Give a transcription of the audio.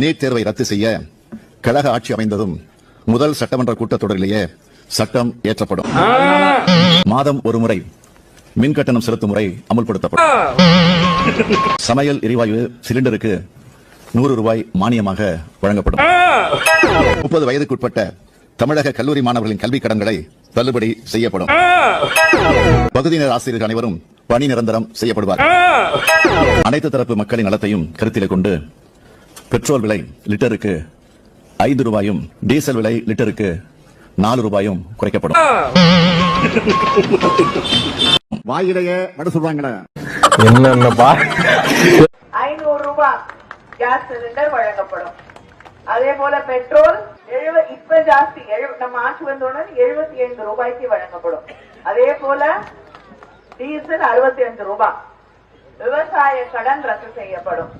NEET தேர்வை ரத்து செய்ய கழக ஆட்சி அமைந்ததும் முதல் சட்டமன்ற கூட்டத்தொடரிலேயே சட்டம் ஏற்றப்படும். மாதம் ஒரு முறை மின் கட்டணம் செலுத்தும் முறை அமல்படுத்தப்படும். சமையல் எரிவாயு சிலிண்டருக்கு நூறு ரூபாய் மானியமாக வழங்கப்படும். முப்பது வயதுக்குட்பட்ட தமிழக கல்லூரி மாணவர்களின் கல்வி கடன்களை தள்ளுபடி செய்யப்படும். பகுதியினர் ஆசிரியர்கள் அனைவரும் பணி நிரந்தரம் செய்யப்படுவார் அனைத்து தரப்பு மக்களின் நலத்தையும் கருத்தில் கொண்டு பெட்ரோல் விலை லிட்டருக்கு ஐந்து ரூபாயும் டீசல் விலை லிட்டருக்கு நாலு ரூபாயும் குறைக்கப்படும். வாயிலேயே வட சொல்றாங்களே என்னென்னப்பா ஐநூறு ரூபாய் கேஸ் சிலிண்டர் வழங்கப்படும். அதே போல பெட்ரோல் எழுவ இப்ப ஜாஸ்தி. நம்ம ஆட்சி வந்தவுடன் எழுபத்தி ஐந்து ரூபாய்க்கு வழங்கப்படும். அதே போல டீசல் அறுபத்தி அஞ்சு ரூபாய் விவசாய கடன் ரத்து செய்யப்படும்.